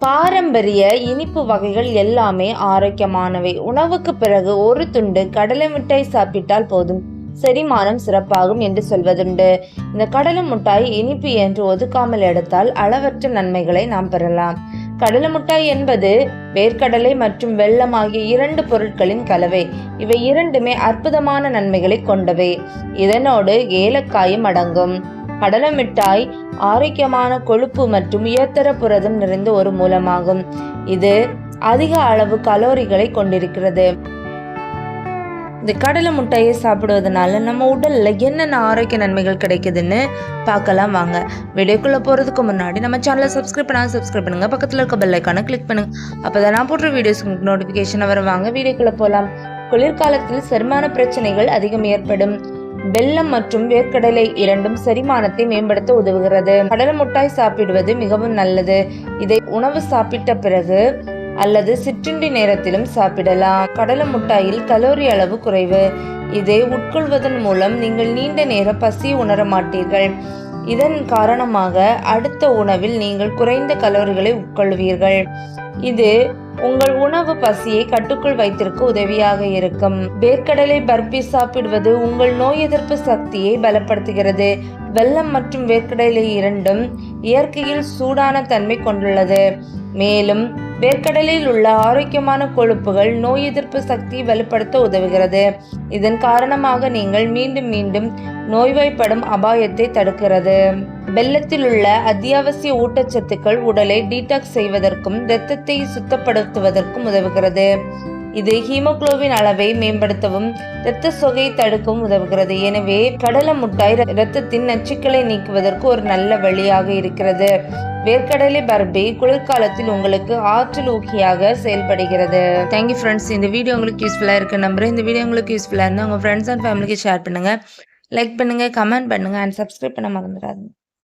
பாரம்பரிய இனிப்பு வகைகள் எல்லாமே ஆரோக்கியமானவை. உணவுக்கு பிறகு ஒரு துண்டு கடலை மிட்டாய் சாப்பிட்டால் போதும். செரிமானம் சிறப்பாகும் என்று சொல்வதுண்டு. இந்த கடலை மிட்டாய் இனிப்பு என்று ஒதுக்காமல் எடுத்தால் அளவற்ற நன்மைகளை நாம் பெறலாம். கடலை மிட்டாய் என்பது வேர்க்கடலை மற்றும் வெள்ளம் ஆகிய இரண்டு பொருட்களின் கலவை. இவை இரண்டுமே அற்புதமான நன்மைகளை கொண்டவை. இதனோடு ஏலக்காயும் அடங்கும். கடலை மிட்டாய் ஆரோக்கியமான கொழுப்பு மற்றும் உயர்தர புரதம் நிறைந்த ஒரு மூலமாகும். இது அதிக அளவு கலோரிகளை கொண்டிருக்கிறது. இந்த கடலை முட்டையை சாப்பிடுவதனால நம்ம உடல்ல என்னென்ன ஆரோக்கிய நன்மைகள் கிடைக்குதுன்னு பார்க்கலாம் வாங்க. வீடியோக்குள்ள போறதுக்கு முன்னாடி நம்ம சேனலை சப்ஸ்கிரைப் பண்ணால் சப்ஸ்கிரைப் பண்ணுங்க. பக்கத்துல இருக்க பெல் ஐக்கானை கிளிக் பண்ணுங்க. அப்பதான் நான் போடுற வீடியோஸ் உங்களுக்கு நோட்டிபிகேஷன் வர வாங்க வீடியோக்குள்ள போலாம். குளிர்காலத்தில் செரிமான பிரச்சனைகள் அதிகம் ஏற்படும். வெல்லம் மற்றும் வேர்க்கடலை இரண்டும் செரிமானத்தை மேம்படுத்த உதவுகிறது. கடலை முட்டாய் சாப்பிடுவது மிகவும் நல்லது. இதை உணவு சாப்பிட்ட பிறகு அல்லது சிற்றுண்டி நேரத்திலும் சாப்பிடலாம். கடலை முட்டாயில் கலோரி அளவு குறைவு. இதை உட்கொள்வதன் மூலம் நீங்கள் நீண்ட நேர பசி உணர மாட்டீர்கள். இதன் காரணமாக அடுத்த உணவில் நீங்கள் குறைந்த கலோரிகளை உட்கொள்வீர்கள். இது உங்கள் உணவு பசியை கட்டுக்குள் வைத்திருக்க உதவியாக இருக்கும். வேர்க்கடலை பர்பி சாப்பிடுவது உங்கள் நோய் எதிர்ப்பு சக்தியை பலப்படுத்துகிறது. வெள்ளம் மற்றும் வேர்க்கடலை இரண்டும் இயற்கையில் சூடான தன்மை கொண்டுள்ளது. மேலும் வேர்க்கடலில் உள்ள ஆரோக்கியமான கொழுப்புகள் நோய் எதிர்ப்பு சக்தியை வலுப்படுத்த உதவுகிறது. இதன் காரணமாக நீங்கள் மீண்டும் மீண்டும் நோய்வாய்ப்படும் அபாயத்தை தடுக்கிறது. வெள்ளத்தில் உள்ள அத்தியாவசிய ஊட்டச்சத்துக்கள் உடலை டீடாக்ஸ் செய்வதற்கும் இரத்தத்தை சுத்தப்படுத்துவதற்கும் உதவுகிறது. இது ஹீமோகுளோபின் அளவை மேம்படுத்தவும் இரத்த சொகையை தடுக்கவும் உதவுகிறது. எனவே கடலை முட்டாய் இரத்தத்தின் நச்சுக்களை நீக்குவதற்கு ஒரு நல்ல வழியாக இருக்கிறது. வேர்க்கடலை பர்பி குளிர்காலத்தில் உங்களுக்கு ஆற்றல் ஊக்கியாக செயல்படுகிறது. தேங்க்யூ ஃப்ரெண்ட்ஸ் இந்த வீடியோ உங்களுக்கு யூஸ்ஃபுல்லாக இருக்க. நம்புறேன். இந்த வீடியோ உங்களுக்கு யூஸ்ஃபுல்லாக இருந்தால் உங்கள் ஃப்ரெண்ட்ஸ் அண்ட் ஃபேமிலிக்கு ஷேர் பண்ணுங்கள் லைக் பண்ணுங்கள் கமெண்ட் பண்ணுங்கள் அண்ட் சப்ஸ்கிரைப் பண்ண மறந்துடாதீங்க.